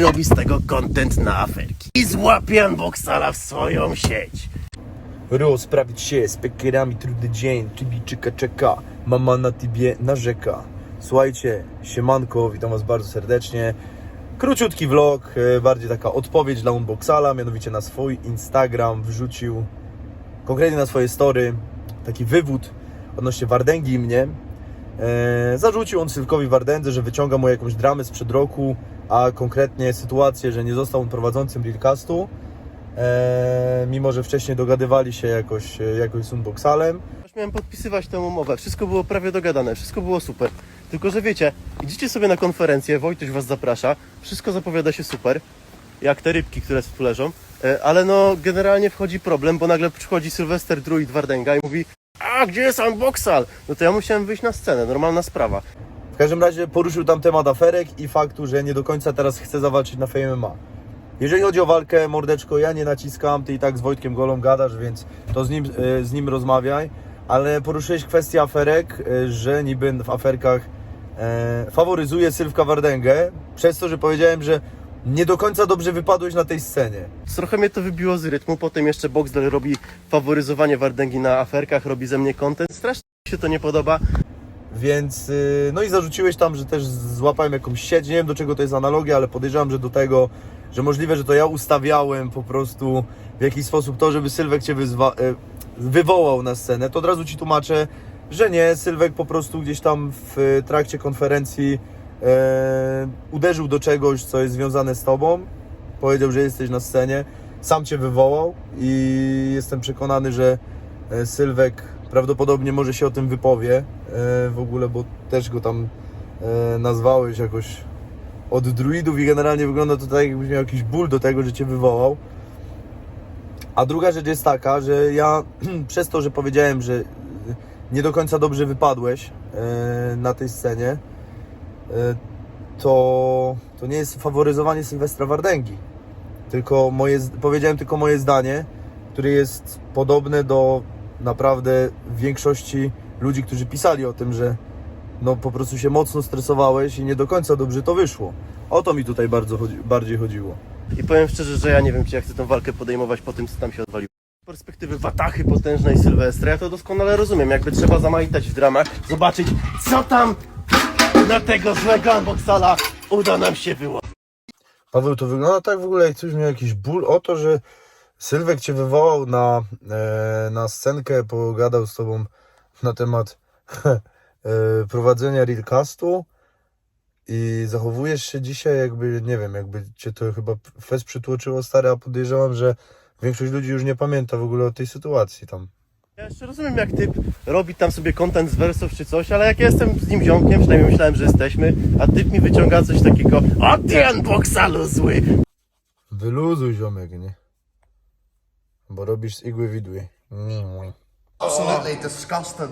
robi z tego content na aferki. I złapie Unboxala w swoją sieć. Rozprawić się z pekierami trudny dzień, Tybijczyka czeka, mama na tybie narzeka. Słuchajcie, siemanko, witam was bardzo serdecznie. Króciutki vlog, e, bardziej taka odpowiedź dla Unboxala, mianowicie na swój Instagram wrzucił, konkretnie na swoje story, taki wywód odnośnie Wardęgi i mnie. E, zarzucił on Sylwkowi Wardędze, że wyciąga mu jakąś dramę sprzed roku, a konkretnie sytuację, że nie został on prowadzącym Realcastu. E, mimo, że wcześniej dogadywali się jakoś, e, jakoś z Unboxalem. Miałem podpisywać tę umowę, wszystko było prawie dogadane, wszystko było super. Tylko, że wiecie, idziecie sobie na konferencję, Wojtuś was zaprasza, wszystko zapowiada się super, jak te rybki, które tu leżą, ale no generalnie wchodzi problem, bo nagle przychodzi Sylwester Druid Wardęga i mówi gdzie jest Unboxal? No to ja musiałem wyjść na scenę, normalna sprawa. W każdym razie poruszył tam temat aferek i faktu, że nie do końca teraz chce zawalczyć na Fame MMA. Jeżeli chodzi o walkę, mordeczko, ja nie naciskam, ty i tak z Wojtkiem Golą gadasz, więc to z nim, e, z nim rozmawiaj. Ale poruszyłeś kwestię aferek, e, że niby w aferkach e, faworyzuje Sylwka Wardęgę, przez to, że powiedziałem, że nie do końca dobrze wypadłeś na tej scenie. Trochę mnie to wybiło z rytmu, potem jeszcze Boxdel robi faworyzowanie Wardęgi na aferkach, robi ze mnie content, strasznie mi się to nie podoba. Więc, y, no i zarzuciłeś tam, że też złapałem jakąś sieć, nie wiem do czego to jest analogia, ale podejrzewam, że do tego, że możliwe, że to ja ustawiałem po prostu w jakiś sposób to, żeby Sylwek Cię wyzwa- e, wywołał na scenę, to od razu Ci tłumaczę, że nie, Sylwek po prostu gdzieś tam w trakcie konferencji uderzył do czegoś, co jest związane z Tobą, powiedział, że jesteś na scenie, sam Cię wywołał i jestem przekonany, że e, Sylwek prawdopodobnie może się o tym wypowie e, w ogóle, bo też go tam e, nazwałeś jakoś od druidów i generalnie wygląda to tak, jakbyś miał jakiś ból do tego, że cię wywołał. A druga rzecz jest taka, że ja przez to, że powiedziałem, że nie do końca dobrze wypadłeś na tej scenie, to, to nie jest faworyzowanie Sylwestra Wardęgi. Tylko moje, powiedziałem tylko moje zdanie, które jest podobne do naprawdę większości ludzi, którzy pisali o tym, że no po prostu się mocno stresowałeś i nie do końca dobrze to wyszło. O to mi tutaj bardzo chodzi, bardziej chodziło. I powiem szczerze, że ja nie wiem, czy ja chcę tę walkę podejmować po tym, co tam się odwaliło. Z perspektywy Watachy potężnej Sylwestra, ja to doskonale rozumiem. Jakby trzeba zamajtać w dramach, zobaczyć, co tam na tego złego unboxala uda nam się wyłożyć. Paweł, to wygląda tak w ogóle, jak ktoś miał jakiś ból o to, że Sylwek cię wywołał na, e, na scenkę, pogadał z tobą na temat e, prowadzenia Realcastu i zachowujesz się dzisiaj jakby, nie wiem, jakby cię to chyba fest przytłoczyło stare, a podejrzewam, że większość ludzi już nie pamięta w ogóle o tej sytuacji tam. Jeszcze rozumiem, jak typ robi tam sobie content z wersów czy coś, ale jak ja jestem z nim ziomkiem, przynajmniej myślałem, że jesteśmy, a typ mi wyciąga coś takiego, o ty unboxalu zły! Wyluzuj ziomek, nie? Bo robisz z igły widły. Nie mój. Absolutely disgusting.